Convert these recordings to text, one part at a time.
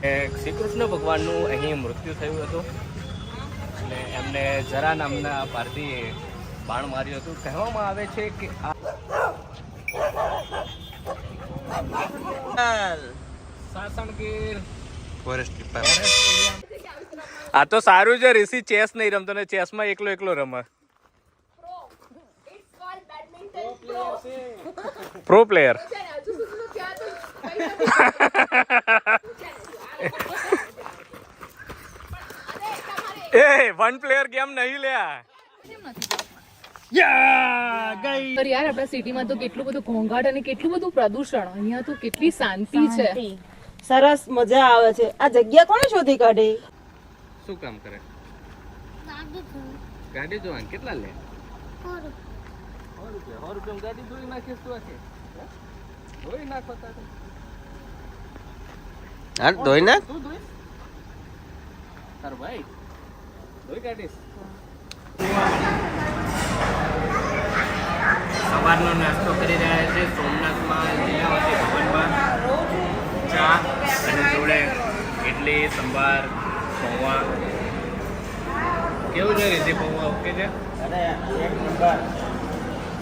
એ શ્રી કૃષ્ણ ભગવાનનું અહીં મૃત્યુ થયું હતું. અને એમને જરા નામના પારધીએ બાણ માર્યું હતું. કહેવામાં આવે છે કે આ તો સારું છે ઋષિ ચેસ નહીં રમતો ને ચેસમાં એકલો એકલો રમે. પ્રો પ્લેયર એ વન પ્લેયર ગેમ નહીં લ્યા. યા યાર આપણા સિટીમાં તો કેટલું બધું ઘોંઘાટ અને કેટલું બધું પ્રદૂષણ. અહીંયા તો કેટલી શાંતિ છે. સરસ મજા આવે છે. આ જગ્યા કોણે શોધી કાઢી? શું કામ કરે? ગાડી જોવાની. કેટલા લે? રૂપિયા. રૂપિયા. ગાડી ધોઈ નાખીશ તું આખી. ધોઈ નાખો તારે. હા ધોઈ નાખ. તું ધોઈશ તાર ભાઈ ધોઈ કાઢીશ. સવારનો નાસ્તો કરી રહ્યા છે સોમનાથમાં લીલાવતી ભવનમાં ચા અને જોડે ઇડલી સંભાર પૌવા. કેવું છે રીતિ પૌવા ઓકે છે?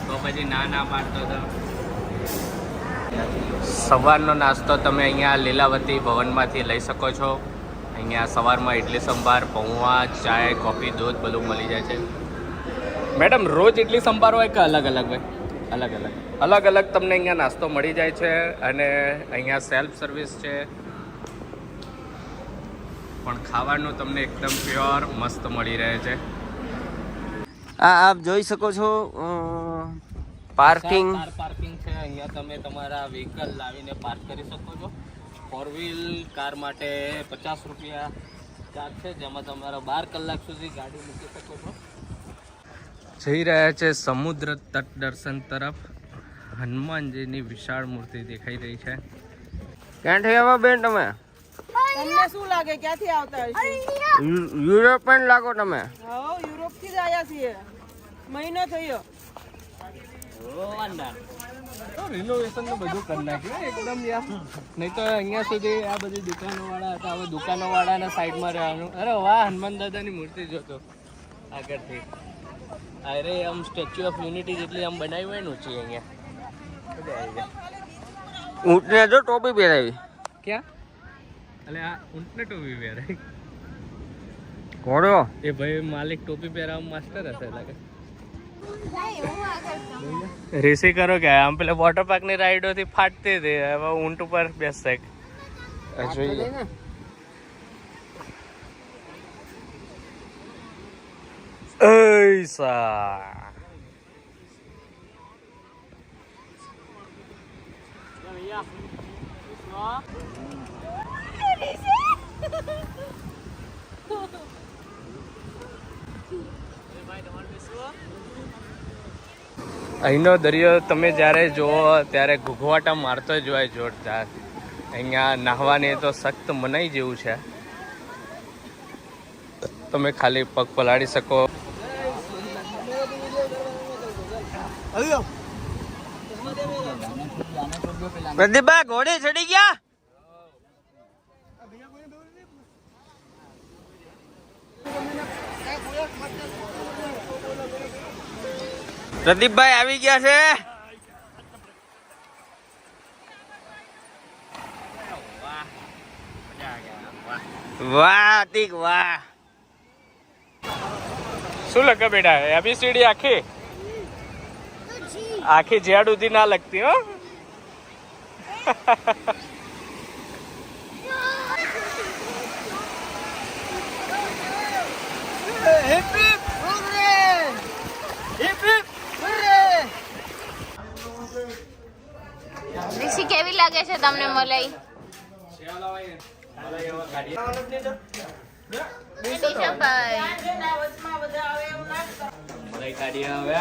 તો પછી ના ના પાડતો હતો સવારનો નાસ્તો તમે અહીંયા લીલાવતી ભવનમાંથી લઈ શકો છો. અહીંયા સવારમાં ઇડલી સંભાર પૌવા ચાય કોફી દૂધ બધું મળી જાય છે. મેડમ રોજ ઇડલી સંભાર હોય કે અલગ અલગ હોય? અલગ અલગ. અલગ અલગ તમને અહીંયા નાસ્તો મળી જાય છે અને અહીંયા સેલ્ફ સર્વિસ છે. પણ ખાવાનું તમને એકદમ પ્યોર મસ્ત મળી રહે છે. આ આપ જોઈ શકો છો પાર્કિંગ. કાર પાર્કિંગ છે. અહીંયા તમે તમારા વ્હીકલ લાવીને પાર્ક કરી શકો છો. ફોર વ્હીલ કાર માટે પચાસ રૂપિયા ચાર્જ છે જેમાં તમારા બાર કલાક સુધી ગાડી મૂકી શકો છો. જઈ રહ્યા છે સમુદ્ર તટ દર્શન તરફ. હનુમાનજીની વિશાળ મૂર્તિ દેખાઈ રહી છે. ક્યાંથી આવો બેન તમે? તમને શું લાગે? ક્યાંથી આવતા યુરોપિયન લાગો તમે. હા યુરોપથી જ આવ્યા છીએ. મહિનો થયો. રિનોવેશન ને બધું કરી નાખ્યું એકદમ યાર. નહીં તો અહીંયા સુધી આ બધી દુકાનો વાળા હતા હવે દુકાનો વાળાના સાઈડમાં રહેવાનું. અરે વાહ હનુમાન દાદાની મૂર્તિ જોતો આગળથી. અરે આમ સ્ટેચ્યુ ઓફ યુનિટી જેટલી આમ બનાવી હોય ને છે અહીંયા ઊંટને જો ટોપી પહેરાવી. ક્યાં? એટલે આ ઊંટને ટોપી પહેરાવી ઘોડો. એ ભાઈ માલિક ટોપી પહેરાવવા માસ્ટર હશે લાગે. રેસી કરો કે આમ પેલા વોટર પાર્કની રાઈડો થી ફાટતી હતી હવે ઊંટ ઉપર બેસશે ભાઈ તમારે ऐसा અહીંનો દરિયો તમે જ્યારે જુઓ ત્યારે ઘૂઘવાટા મારતો જ હોય જોરદાર. અહીંયા નાહવાની તો સખ્ત મનાઈ જેવું છે. તમે ખાલી પગ પલાળી શકો. પ્રદીપભાઈ, ઘોડે ચડી ગયા? પ્રદીપભાઈ આવી ગયા છે. વાહ અતિક વાહ. શું લગે બેટા? એબીસીડી આખી? આખી ઝેડ ઉધી ના લગતી હો. ઋષિ કેવી લાગે છે તમને મલાઈ? મલાઈ કાઢી હવે.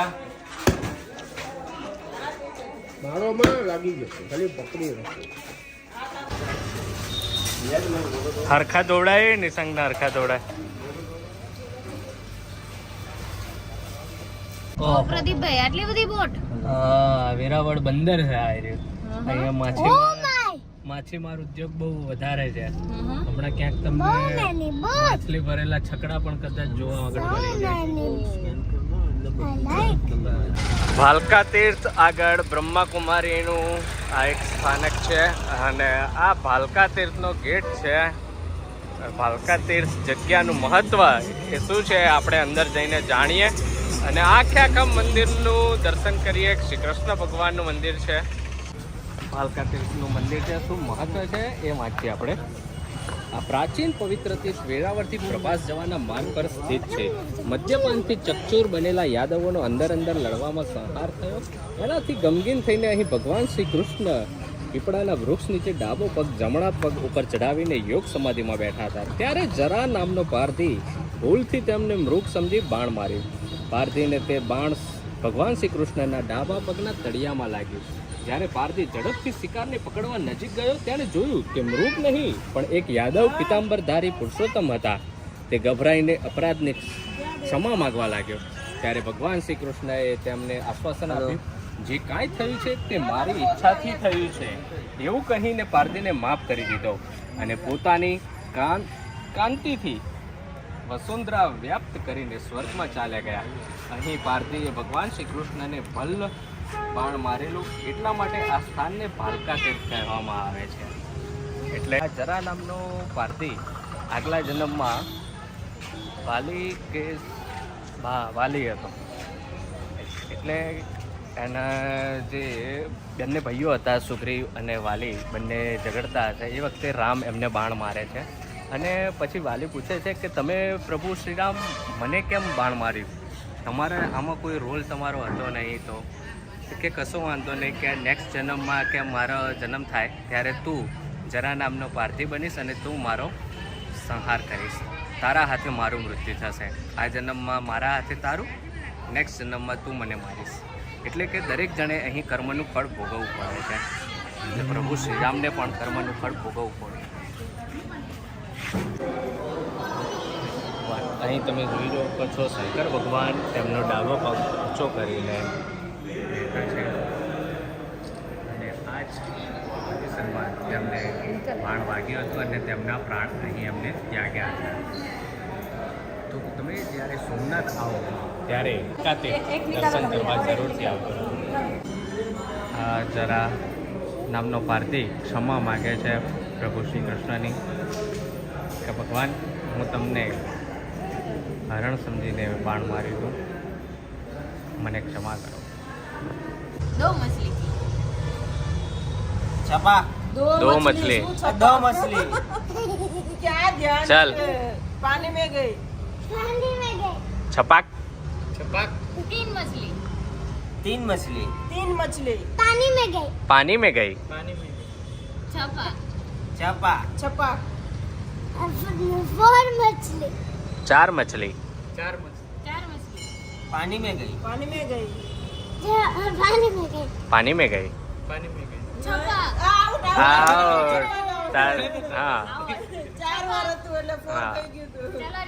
હરખા દોડાય નિસંગ ના હરખા દોડાય પ્રદીપભાઈ આટલી બધી બોટ? હા વેરાવળ બંદર છે આ રહ્યું અહીંયા માછલી માછીમાર ઉદ્યોગ બહુ વધારે છે. હમણાં ક્યાંક તમને માછલી ભરેલા છકડા પણ કદાચ જોવા આગળ ભાલકા તીર્થ આગળ બ્રહ્માકુમારીનું આ એક સ્થાનક છે અને આ ભાલકા તીર્થનો ગેટ છે. ભાલકા તીર્થ જગ્યાનું મહત્વ એ શું છે આપણે અંદર જઈને જાણીએ. અને આખે આખા મંદિરનું દર્શન કરીએ. શ્રી કૃષ્ણ ભગવાનનું મંદિર છે. ભાલકા તીર્થનું મંદિર છે. શું મહત્વ છે એ વાંચીએ આપણે. આ પ્રાચીન પવિત્ર તીર્થ વેરાવળથી પ્રવાસ જવાના માર્ગ પર સ્થિત છે. મદ્યપાનથી ચકચૂર બનેલા યાદવોનો અંદર અંદર લડવામાં સંહાર થયો. એનાથી ગમગીન થઈને અહીં ભગવાન શ્રી કૃષ્ણ પીપળાના વૃક્ષ નીચે ડાબો પગ, જમણા પગ ઉપર ચડાવીને યોગ સમાધિમાં બેઠા હતા. ત્યારે જરા નામનો પારધી ભૂલથી તેમને મૃગ સમજી બાણ માર્યું. પારધીને તે બાણ ભગવાન શ્રી કૃષ્ણના ડાબા પગના તળિયામાં લાગ્યું. જ્યારે પારધી ઝડપથી શિકારને પકડવા નજીક ગયો ત્યારે જોયું કે મૃગ નહીં પણ એક યાદવ પિતાંબરધારી પુરુષોત્તમ હતા. તે ગભરાઈને અપરાધને ક્ષમા માગવા લાગ્યો. ત્યારે ભગવાન શ્રી કૃષ્ણએ તેમને આશ્વાસન આપ્યું જે કાંઈ થયું છે તે મારી ઈચ્છાથી થયું છે. એવું કહીને પારધીને માફ કરી દીધો અને પોતાની કાન કાંતિથી વસુંધરા વ્યાપ્ત કરીને સ્વર્ગમાં ચાલ્યા ગયા. અહીં પારધીએ ભગવાન શ્રી કૃષ્ણને ભલ્લ બાણ મારેલું એટલા માટે આ સ્થાનને ભાલકા તીર્થ કહેવામાં આવે છે. એટલે આ જરા નામનો પારધી આગલા જન્મમાં વાલી કે વાલી હતો. એટલે એના જે બંને ભાઈઓ હતા સુગ્રીવ અને વાલી, બંને ઝઘડતા હતા. એ વખતે રામ એમને બાણ મારે છે. અને પછી વાલી પૂછે છે કે તમે પ્રભુ શ્રીરામ, મને કેમ બાણ માર્યું? તમારે આમાં કોઈ રોલ તમારો હતો નહીં તો? કે કશો વાંધો નહીં કે નેક્સ્ટ જન્મમાં કે મારો જન્મ થાય, ત્યારે તું જરા નામનો પારધી બનીશ અને તું મારો સંહાર કરીશ. તારા હાથે મારું મૃત્યુ થશે. આ જન્મમાં મારા હાથે તારું નેક્સ્ટ જન્મમાં તું મને મારીશ. એટલે કે દરેક જણે અહીં કર્મનું ફળ ભોગવવું પડે છે. એટલે પ્રભુ શ્રીરામને પણ કર્મનું ફળ ભોગવવું પડે. અહીં તમે જોઈ રહ્યો છો, શંકર ભગવાન તેમનો ડાબો પગ ઊંચો કરીને છે અને આ જ પોઝિશનમાં તેમને માણ વાગ્યો હતું અને તેમના પ્રાણ અહીં એમને ત્યાગ્યા હતા. તો તમે જ્યારે સોમનાથ આવો ત્યારે કાતે દર્શન કરવા જરૂરથી આવતો જરા નામનો પારધી ક્ષમા માગે છે પ્રભુ શ્રી કૃષ્ણની કે ભગવાન હું તમને હરણ સમજીને બાણ માર્યું હતું મને ક્ષમા કરો. દો મછલી છપા. दो मछली दो मछली क्या ध्यान चल पानी में गई पानी में गई छपाक छपाक तीन मछली तीन मछली तीन मछली पानी में गई पानी में गई पानी में छपा छपा छपा मछली चार मछली चार मछली चार मछली पानी में गई पानी में गई पानी में गई पानी में गई पानी में गई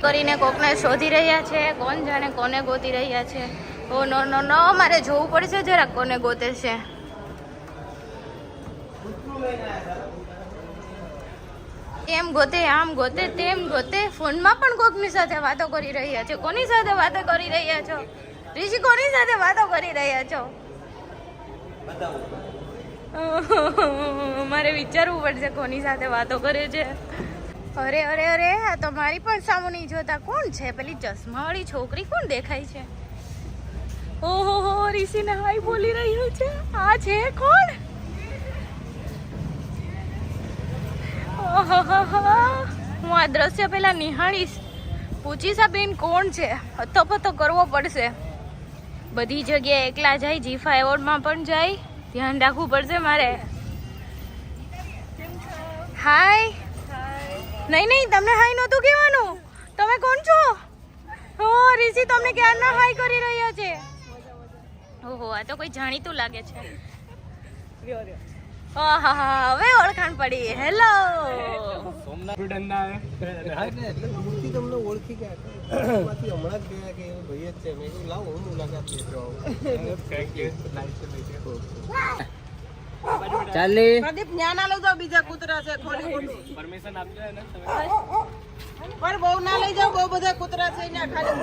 કરીને કોકને શોધી રહ્યા છે કોણ જાણે કોને ગોતી રહ્યા છે. ઓ નો નો નો મારે જોવું પડશે જરાક કોને ગોતે છે. એમ ગોતે આમ ગોતે તેમ ગોતે ફોનમાં પણ કોકની સાથે વાતો કરી રહ્યા છે. કોની સાથે વાતો કરી રહ્યા છો? ઋષિ કોની સાથે વાતો કરી રહ્યા છો? મારે વિચારવું પડશે કોની સાથે વાતો કરે છે. અરે અરે અરે, આ તો મારી પણ સામુ નહીં જોતા કોણ છે? પેલી ચશ્માવાળી છોકરી કોણ દેખાય છે? ઓહો, હો, ઋષિને હાઈ બોલી રહ્યો છે. આ છે કોણ. હું આ દ્રશ્ય પેલા નિહાળીશ. પૂછીશ આ બેન કોણ છે? હથો પથો કરવો પડશે. બધી જગ્યાએ એકલા જાય, જીફા એવોર્ડમાં પણ જાય. ધ્યાન રાખવું પડશે મારે. હાય નહીં નહીં, તમને હાય નહોતું કહેવાનું. તમે કોણ છો? હો ઋષિ તમને ક્યારના હાય કરી રહ્યા છે? ઓહો, આ તો કોઈ જાણીતું લાગે છે. હવે ઓળખાણ પડી. હેલો દૂરથી તમને ઓળખી ગયા માંથી હમણાં જ ગયા કે એ ભાઈ જ છે? મેં લાવો હું મુલાકાત યુ ચાલી. પ્રદીપ જ્ઞાન ના તો બીજા કૂતરા છે ખોટું ખોટું. પરમિશન આપજો ને તમે. પણ બહુ ના લઈ જાવ બહુ બધા કૂતરા છે ને ખાલી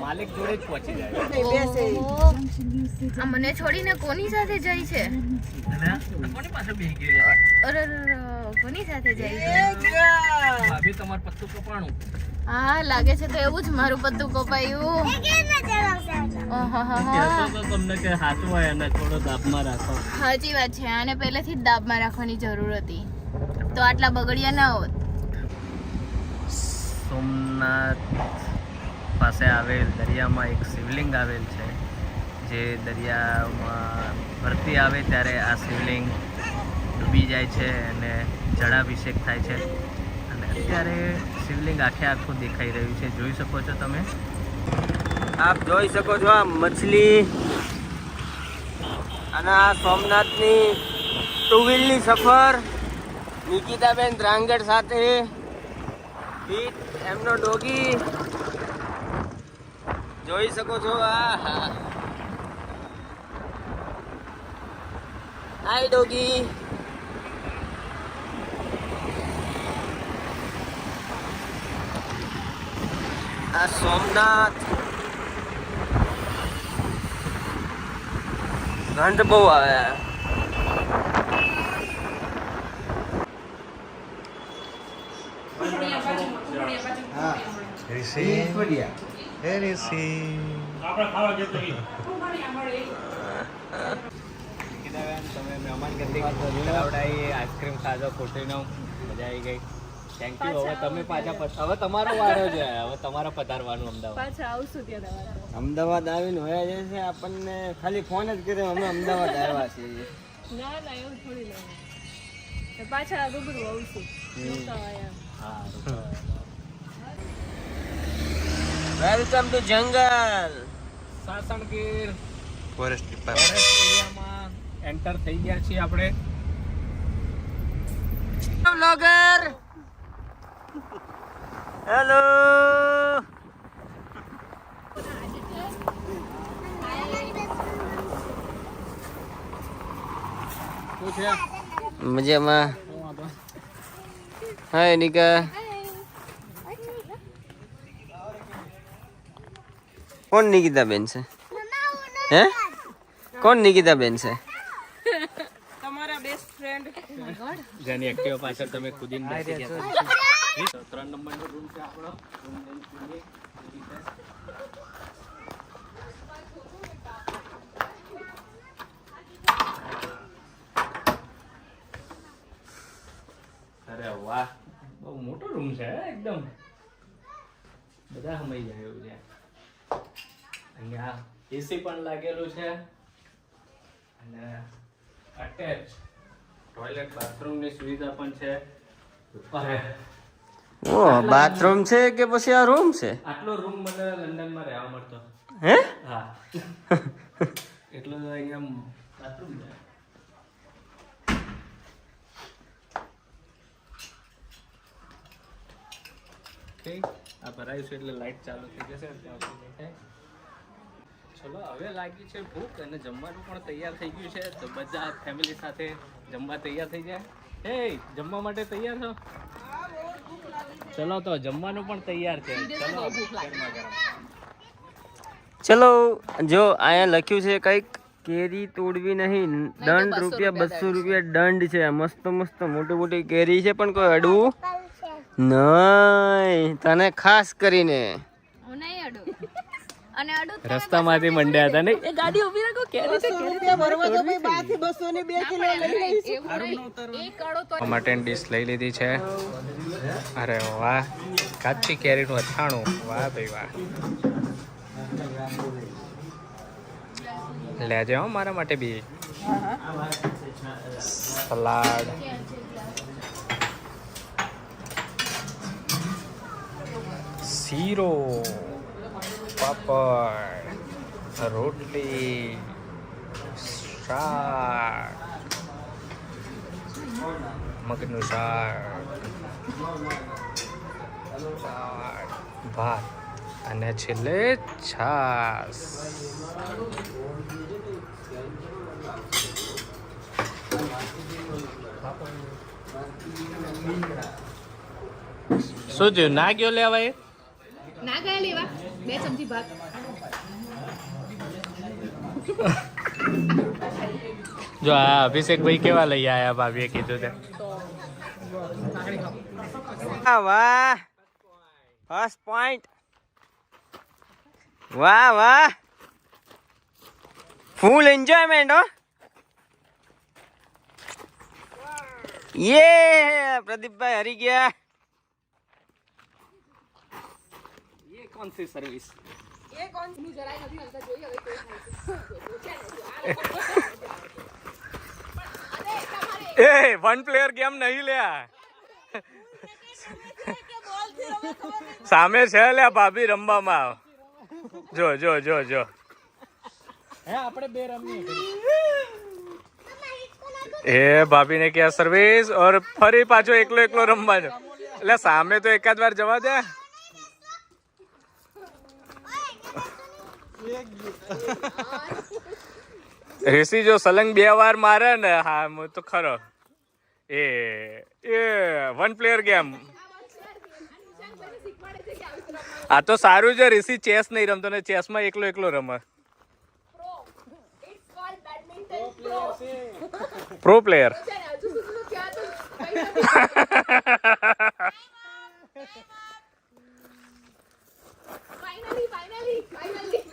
માલિક જોડે જ પહોંચી જાય. મને છોડીને કોની સાથે જાય છે? કોની પાસે બેહી ગઈ છે? અરે કોની સાથે જાય છે. ભાભી તમારું પત્તું કપાણું. હા લાગે છે તો એવું જ મારું પત્તું કપાયું. તમને કે હાથું હોય થોડો દાબમાં રાખો. સાચી વાત છે આને પહેલેથી જ દાબમાં રાખવાની જરૂર હતી. તો આટલા બગડિયા ના હોત. સોમનાથ પાસે આવેલ દરિયામાં એક શિવલિંગ આવેલ છે. જે દરિયામાં ભરતી આવે ત્યારે આ શિવલિંગ ડૂબી જાય છે અને જળાભિષેક થાય છે. અને અત્યારે શિવલિંગ આખે આખું દેખાઈ રહ્યું છે. જોઈ શકો છો તમે? આપ જોઈ શકો છો આ મછલી અને આ સોમનાથની ટુ વ્હીલની સફર. નિકિતાબેન ધ્રાંગડ સાથે એમનો ડોગી. જોઈ શકો છો આ હાય ડોગી. આ સોમનાથ. ગંધ બહુ આવે. તમે મહેમાન ગતિ કરાવડાવી આઈસ્ક્રીમ ખાધો ખોટીનો મજા આવી ગઈ. થેન્ક યુ હવે તમે પાછા હવે તમારો વારો છે. હવે તમારે પધારવાનું અમદાવાદ. પાછા આવશું ત્યાં તમારા. અમદાવાદ આવીને હોય જાય છે આપણને ખાલી ફોન જ કર્યો અમે અમદાવાદ આવ્યા છીએ. ના ના એવું થોડી લેવાનું પાછા રૂબરૂ આવશું. હા વેલકમ ટુ જંગલ સાસણગીર. ફોરેસ્ટ એરિયામાં એન્ટર થઈ ગયા છીએ આપણે. બ્લોગર હેલો મજામાં હાય નિકા કોણ નિકિતા બેન છે હે કોણ નિકિતા બેન છે તમારા બેસ્ટ ફ્રેન્ડ જેની એક્ટિવા પાછળ તમે કુદીને બેસી ગયા. ત્રણ નંબરનો રૂમ છે આપણો. રૂમ લઈને વાહ. બહુ મોટો રૂમ છે એકદમ. બધા સમય એવું છે. અહીંયા એસી પણ લાગેલું છે. અને અટેચ ટોયલેટ બાથરૂમની સુવિધા પણ છે. ઓ બાથરૂમ છે કે પછી આ રૂમ છે? આટલો રૂમ મને લંડનમાં રહેવા મળતો. હે? હા. એટલો તો અહીંયા બાથરૂમ છે. ઠીક આ ભરાયું છે એટલે લાઈટ ચાલુ થઈ જશે. ત્યાં સુધી ચલો હવે લાગી છે ભૂખ અને જમવાનું પણ તૈયાર થઈ ગયું છે. તો બધા ફેમિલી સાથે જમવા તૈયાર થઈ જાય. હે જમવા માટે તૈયાર છો? ચલો તો જમવાનું પણ તૈયાર છે. ચલો. ચલો જો અહીંયા લખ્યું છે કંઈક કેરી તોડવી નહીં દંડ રૂપિયા બસો રૂપિયા દંડ છે. મસ્ત મસ્ત મોટી મોટી કેરી છે પણ કોઈ અડવું નહીં. તને ખાસ કરીને. હું નહીં અડું. અને રસ્તામાંથી મંડ્યા હતા નહીં એ ગાડી ઊભી રાખો કેરી બસો રૂપિયા ભરવા તો ભાઈ બાથી 200 ને 2 કિલો લઈ લઈશું. એક અડો તો મટન ડીશ લઈ લીધી છે. અરે વાહ કાચી કેરીનું અથાણું. વાહ ભાઈ વાહ. લેજે હો મારા માટે બી. સલાડ. શીરો. પાપડ, રોટલી, શાક, મગનું શાક, ભાત અને છેલ્લે છાસ શું થયું? ના ગયો લેવા એ? ના ગયા લેવા. બે ચમચી ભાત જો આ અભિષેક ભાઈ કેવા લઈ આયા ભાભીએ કીધું તે વાહ વાહ ફર્સ્ટ પોઈન્ટ વાહ વાહ ફૂલ એન્જોયમેન્ટ હો યે પ્રદીપભાઈ હરી ગયા કોણ સી સર્વિસ એ કોણ હું જરાય નથી હલતા જોઈએ હવે કોઈ થાય છે એ વન પ્લેયર કેમ નહીં લ્યા સામે છે લ્યા ભાભી રમવામાં જો જો જો જો હે આપણે બે રમીએ એ ભાભીને ક્યાં સર્વિસ ઓર ફરી પાછો એકલો એકલો રમવાનો. એટલે સામે તો એકાદ વાર જવા દે. રેસી જો સલંગ બે વાર મારે ને, હા, હું તો ખરો. એ એ વન પ્લેયર ગેમ આ તો સારું છે, ઋષિ ચેસ નહીં રમતો ને ચેસમાં એકલો એકલો રમે. પ્રો પ્લેયર છે ને હજુ સુધી તો ક્યાં તો કઈ નથી ફાઇનલી ફાઇનલી ફાઇનલી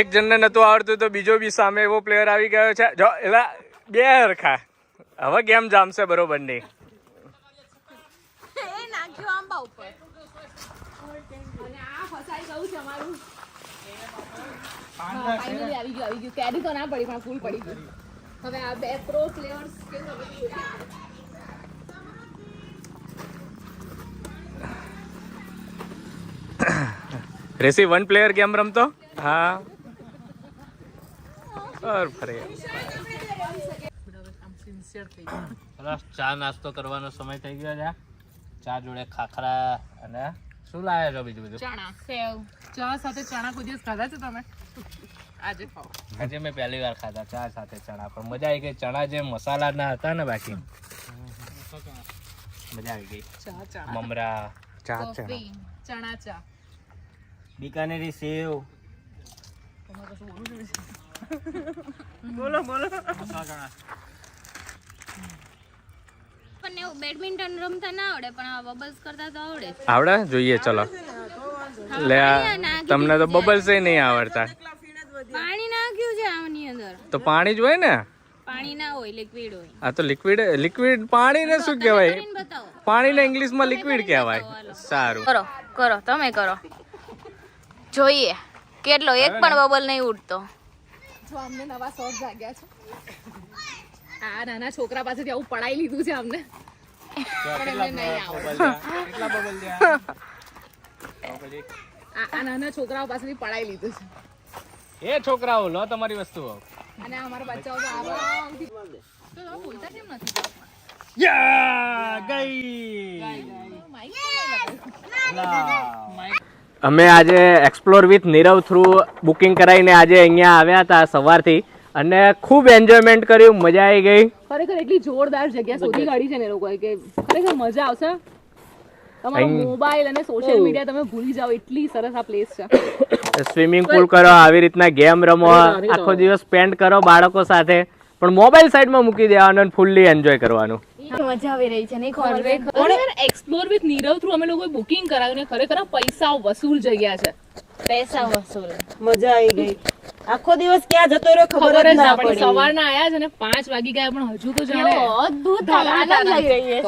એક જણને નતું આવડતું તો બીજો બી સામે એવો પ્લેયર આવી ગયો છે. જો એલા બે હરખા. હવે ગેમ જામશે બરોબર નહીં. એ નાખ્યો આંબા ઉપર. અને આ ફસાઈ ગયું છે અમારું. હા ફાઇનલી આવી ગયું આવી ગયું. કેરી તો ના પડી પણ ફૂલ પડી ગયું. હવે આ બે પ્રો પ્લેયર્સ કે રેસી વન પ્લેયર ગેમ રમતો? હા. ઓર ફરે. ચા નાસ્તો કરવાનો સમય થઈ ગયો છે. ચા જોડે ખાખરા અને શું લાવ્યા છો બીજું બધું? ચણા સેવ. ચા સાથે ચણા કોઈ દિવસ ખાધા છે તમે? આજે ખાઓ. આજે મેં પહેલી વાર ખાધા ચા સાથે ચણા. પણ મજા આવી ગઈ. ચણા જે મસાલા ના હતા ને બાકી. મજા આવી ગઈ. ચા ચા. મમરા. ચા ચણા. ચા. બીકાનેરી સેવ. પણ એવું બેડમિન્ટન રમતા ના આવડે પણ આ બબલ્સ કરતા તો આવડે. આવડે? જોઈએ ચલો. લે તમને તો બબલ્સ નહીં આવડતા. પાણી નાખ્યું છે આની અંદર. તો પાણી જ હોય ને? પાણી ના હોય લિક્વિડ હોય. આ તો લિક્વિડ લિક્વિડ પાણીને શું કહેવાય? પાણી ને પાણીને ઇંગ્લિશમાં લિક્વિડ કહેવાય. સારું. કરો કરો તમે કરો. જોઈએ કેટલો એક પણ બબલ નહીં ઉડતો. અમને નવા શોખ જાગ્યા છે. આ નાના છોકરા પાસેથી આવું પડાઈ લીધું છે અમને. પણ એમને નહીં આવડે આ આ નાના છોકરાઓ પાસેથી પડાઈ લીધું છે. એ છોકરાઓ લો તમારી વસ્તુઓ અને અમારા બચ્ચાઓ તો આવા. તો બોલતા કેમ નથી? યા ગઈ. અમે આજે explore with Nirav through booking કરાવીને આજે અહીંયા આવ્યા હતા સવારથી અને ખૂબ એન્જોયમેન્ટ કર્યું મજા આવી ગઈ. ખરેખર એટલી જોરદાર જગ્યા શોધી કાઢી છે ને લોકોએ કે ખરેખર મજા આવશે. તમારો મોબાઈલ અને સોશિયલ મીડિયા તમે ભૂલી જાઓ એટલી સરસ આ પ્લેસ છે. સ્વિમિંગ પુલ કરો આવી રીતના ગેમ રમો આખો દિવસ સ્પેન્ડ કરો બાળકો સાથે. પણ મોબાઈલ સાઈડમાં મૂકી દેવાનો અને ફૂલ્લી એન્જોય કરવાનું. મજા આવી રહી છે નહીં ખરેખર. એક્સપ્લોર વિથ નીરવ થ્રુ અમે લોકો બુકિંગ કરાવ્યું ને ખરેખર પૈસા વસૂલ જગ્યા છે. પૈસા વસૂલ. મજા આવી ગઈ. આખો દિવસ ક્યાં જતો રહ્યો ખબર જ ના પડી. સવારના આયા છે ને પાંચ વાગી ગયા પણ હજુ તો જાણે અદ્ભુત આનંદ લઈ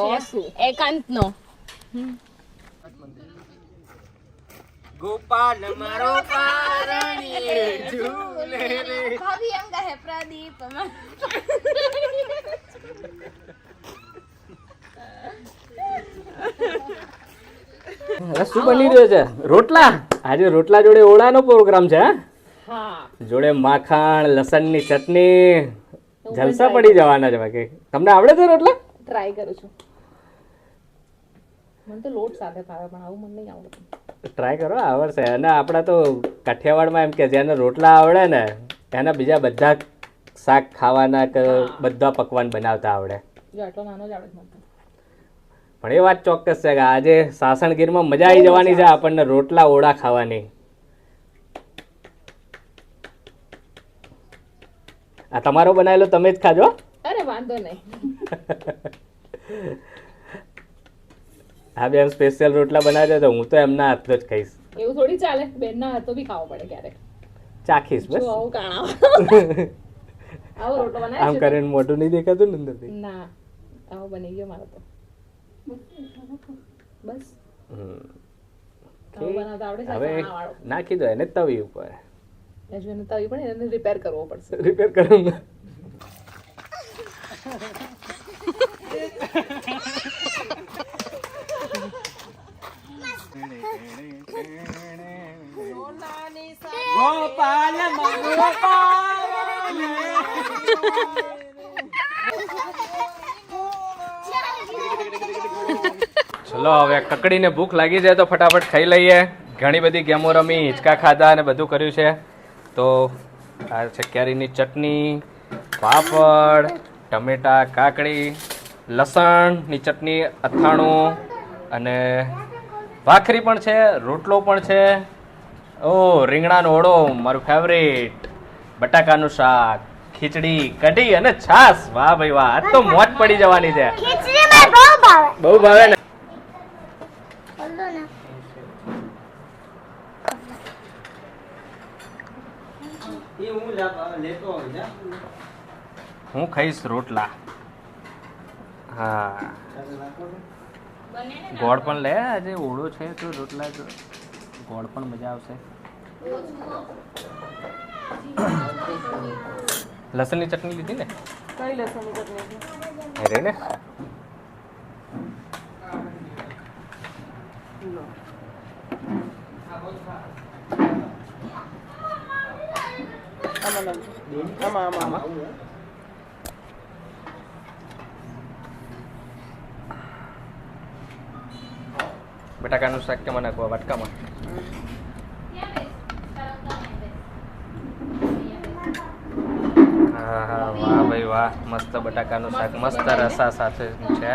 ગોપાલ મારો ઝૂલે રે પ્રદીપ શું બની રહ્યો છે? રોટલા? આજે રોટલા જોડે ઓળાનો પ્રોગ્રામ છે જોડે માખણ લસણની ચટણી જલસા પડી જવાના છે બાકી. તમને આવડે છે રોટલા? ટ્રાય કરું છું. મને તો લોટ સાથે ભાવે પણ આવું મને નહીં આવડતું. ટ્રાય કરો આવડશે. અને આપણા તો કાઠિયાવાડમાં એમ કે જેને રોટલા આવડે ને એના બીજા બધા શાક ખાવાના બધા પકવાન બનાવતા આવડે. જો આટલો નાનો જ આવડે. પણ એ વાત ચોક્કસ છે કે આજે સાસણગીરમાં મજા આવી જવાની છે આપણને રોટલા ઓળા ખાવાની. આ તમારો બનાવેલો તમે જ ખાજો. અરે વાંધો નહીં. હા બેન સ્પેશિયલ રોટલા બનાવજો તો હું તો એમના હાથનો જ ખાઈશ. એવું થોડી ચાલે? બેનના હાથો બી ખાવો પડે ક્યારેક. ચાખીશ બસ. આવું કાણા આમ કરીને મોઢું નહીં દેખાતું ને અંદરથી? ના આવો બની ગયો મારો તો. બસ. હવે નાખી દો એને તવી ઉપર. એને તવી પણ એને રિપેર કરવો પડશે. રિપેર કરું ચલો, હવે કકડીને ભૂખ લાગી જાય તો ફટાફટ ખાઈ લઈએ. ઘણી બધી ગેમો રમી, હિંચકા ખાધા અને બધું કર્યું છે. તો આ છે કેરીની ચટણી, પાપડ, ટમેટા, કાકડી લસણની ચટણી, અથાણું અને ભાખરી પણ છે, રોટલો પણ છે. ઓ, રીંગણાનો ઓળો, મારું ફેવરેટ બટાકાનું શાક, ખીચડી, કઢી અને છાસ વાહ ભાઈ વાહ તો મોજ પડી જવાની છે. બહુ ભાવે. ને. હું ખાઈશ રોટલા. હા. ગોળ પણ લે આજે ઓળો છે તો રોટલા જો ગોળ પણ મજા આવશે. લસણની ચટણી લીધી ને? કઈ લસણની ચટણી? અરે ને. બટાકાનું શાક કેમાં નાખવા? વાટકામાં? હા હા, વાહ ભાઈ, વાહ. મસ્ત બટાકાનું શાક, મસ્ત રસા સાથે છે.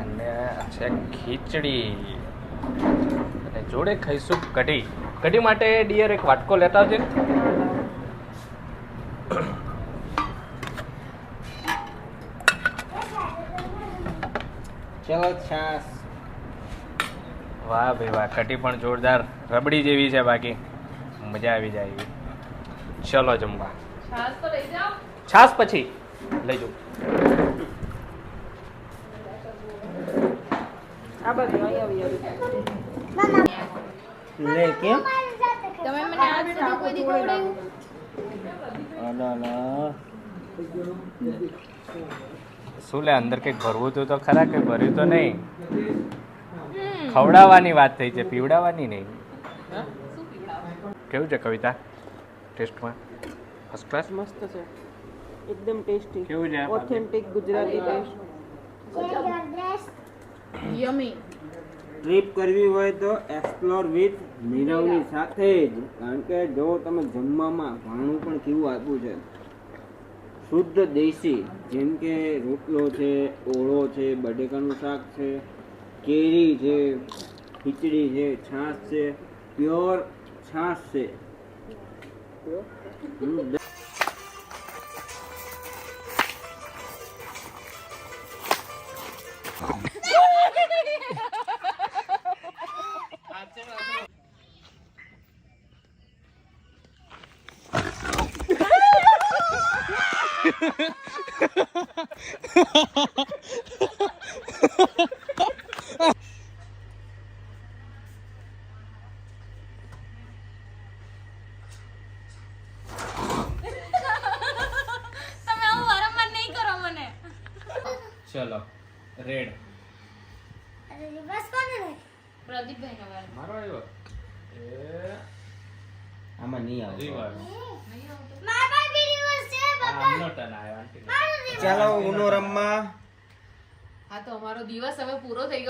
અને છે ખીચડી. અને જોડે ખાઈશું કઢી. કઢી માટે ડિયર એક વાટકો લેતા આવજે. ને ચલો છાસ વાહ ભાઈ વાહ કઢી પણ જોરદાર. રબડી જેવી છે બાકી. મજા આવી જાય એવી. ચલો જમવા. છાસ તો લઈ જાઓ. છાસ પછી લઈ જાઉં આ બાજુ અહીંયા આવી આવી લે કેમ તમે મને આજ સુધી કોઈ દી ખવડાવ્યું? શું લે અંદર કંઈક ભરવું હતું તો ખરા કે ભર્યું તો નહીં? ખવડાવવાની વાત થઈ છે પીવડાવવાની નહીં. કેવું છે કવિતા? ટેસ્ટમાં? ફર્સ્ટ ક્લાસ મસ્ત છે. એકદમ ટેસ્ટી. કેવું છે authentic Gujarati taste yummy trip કરવી હોય તો એક્સપ્લોર વિથ નીરવની સાથે જ, કારણ કે જો તમે જમવામાં ભાણું પણ કેવું આપ્યું છે, શુદ્ધ દેશી, જેમ કે રોટલો છે, ઓળો છે, બટેકાનું શાક છે, કેરી છે, ખીચડી છે, છાશ છે, પ્યોર છાશ છે.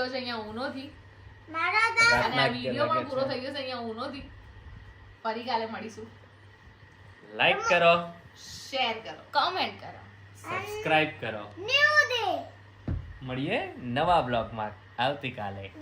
ગયો છે અહીંયા ઊનોથી અને આ વીડિયો પણ પૂરો થઈ ગયો છે અહીંયા ઊનોથી ફરી કાલે મળીશું. લાઈક કરો. શેર કરો. કમેન્ટ કરો. સબસ્ક્રાઇબ કરો. મળીએ નવા બ્લોગમાં આવતીકાલે.